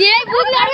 যে বুঝলে